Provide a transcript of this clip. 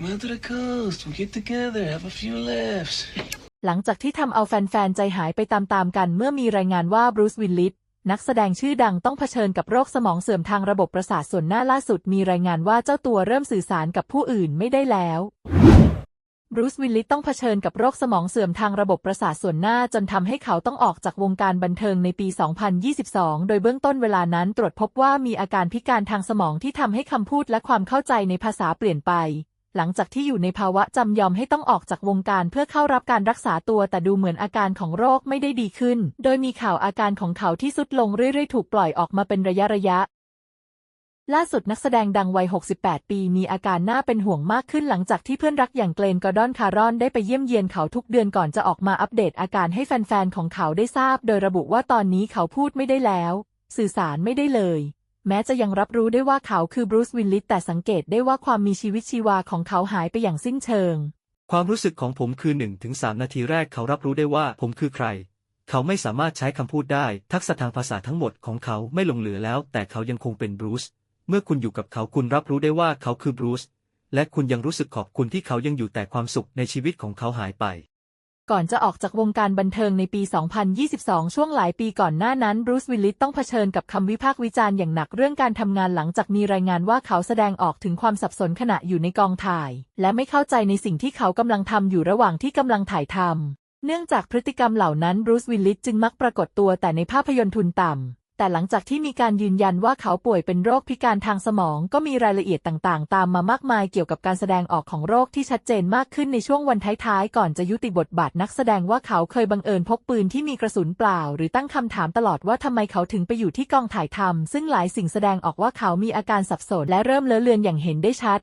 Come out to the coast. We'll get together, have a few laughs. หลังจากที่ทำเอาแฟนๆ ใจหายไปตามๆ กันเมื่อมีรายงานว่าบรูซวิลลิสนักแสดงชื่อดังต้องเผชิญกับโรคสมองเสื่อมทางระบบประสาทส่วนหน้าล่าสุดมีรายงานว่าเจ้าตัวเริ่มสื่อสารกับผู้อื่นไม่ได้แล้วบรูซวิลลิสต้องเผชิญกับโรคสมองเสื่อมทางระบบประสาทส่วนหน้าจนทำให้เขาต้องออกจากวงการบันเทิงในปี 2022 โดยเบื้องต้นเวลานั้นตรวจพบว่ามีอาการพิการทางสมองที่ทำให้คำพูดและความเข้าใจในภาษาเปลี่ยนไป หลังจากที่อยู่ในภาวะจำยอมให้ต้องออกจากวงการเพื่อเข้ารับการรักษาตัวแต่ดูเหมือนอาการของโรคไม่ได้ดีขึ้น โดยมีข่าวอาการของเขาที่สุดลงเรื่อยๆ ถูกปล่อยออกมาเป็นระยะระยะล่าสุดนักแสดงดังวัย 68 ปีมีอาการน่าเป็นห่วงมากขึ้นหลังจากที่เพื่อนรักอย่างเกรนกอร์ดอนคารอนได้ไปเยี่ยมเยียนเขาทุกเดือนก่อนจะออกมาอัปเดตอาการให้แฟนๆ ของเขาได้ทราบ โดยระบุว่าตอนนี้เขาพูดไม่ได้แล้ว สื่อสารไม่ได้เลย แม้จะยังรับรู้ได้ว่าเขาคือบรูซวิลลิสแต่สังเกตได้ว่าความมีชีวิตชีวาของเขาหายไปอย่างสิ้นเชิง ความรู้สึกของผมคือ 1-3ถึงนาทีแรกเขารับรู้ได้ว่าผมคือใคร เขาไม่สามารถใช้คำพูดได้ ทักษะทางภาษาทั้งหมดของเขาไม่หลงเหลือแล้ว แต่เขายังคงเป็นบรูซเมื่อคุณอยู่กับเขาคุณรับรู้ได้ว่าเขาคือบรูซและคุณยังรู้สึกขอบคุณที่เขายังอยู่แต่ความสุขในชีวิตของเขาหายไป ก่อนจะออกจากวงการบันเทิงในปี 2022 ช่วงหลายปีก่อนหน้านั้นบรูซวิลลิสต้องเผชิญกับคำวิพากษ์วิจารณ์อย่างหนักเรื่องการทำงานหลังจากมีรายงานว่าเขาแสดงออกถึงความสับสนขณะอยู่ในกองถ่าย และไม่เข้าใจในสิ่งที่เขากำลังทำอยู่ระหว่างที่กำลังถ่ายทำเนื่องจากพฤติกรรมเหล่านั้นบรูซวิลลิสจึงมักปรากฏตัวแต่ในภาพยนตร์ทุนต่ำ แต่หลังจากที่มีการยืนยันว่าเขาป่วยเป็นโรคพิการทางสมอง ก็มีรายละเอียดต่างๆ ตามมามากมายเกี่ยวกับการแสดงออกของโรคที่ชัดเจนมากขึ้นในช่วงวันท้ายๆ ก่อนจะยุติบทบาทนักแสดงว่าเขาเคยบังเอิญพกปืนที่มีกระสุนเปล่า หรือตั้งคำถามตลอดว่าทำไมเขาถึงไปอยู่ที่กองถ่ายทำซึ่งหลายสิ่งแสดงออกว่าเขามีอาการสับสนและเริ่มเลอะเลือนอย่างเห็นได้ชัด